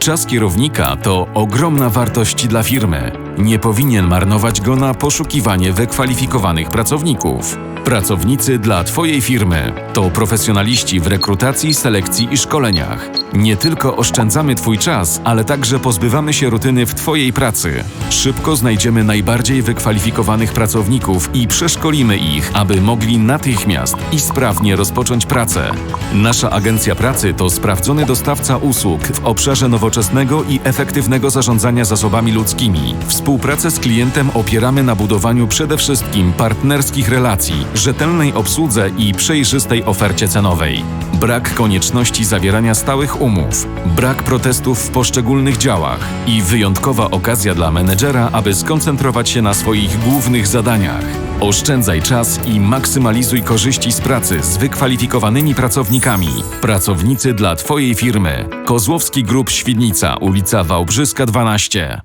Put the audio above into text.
Czas kierownika to ogromna wartość dla firmy. Nie powinien marnować go na poszukiwanie wykwalifikowanych pracowników. Pracownicy dla Twojej firmy to profesjonaliści w rekrutacji, selekcji i szkoleniach. Nie tylko oszczędzamy Twój czas, ale także pozbywamy się rutyny w Twojej pracy. Szybko znajdziemy najbardziej wykwalifikowanych pracowników i przeszkolimy ich, aby mogli natychmiast i sprawnie rozpocząć pracę. Nasza agencja pracy to sprawdzony dostawca usług w obszarze nowoczesnego i efektywnego zarządzania zasobami ludzkimi. Współpracę z klientem opieramy na budowaniu przede wszystkim partnerskich relacji, rzetelnej obsłudze i przejrzystej ofercie cenowej. Brak konieczności zawierania stałych umów, brak protestów w poszczególnych działach i wyjątkowa okazja dla menedżera, aby skoncentrować się na swoich głównych zadaniach. Oszczędzaj czas i maksymalizuj korzyści z pracy z wykwalifikowanymi pracownikami. Pracownicy dla Twojej firmy. Kozłowski Grup Świdnica, ulica Wałbrzyska 12.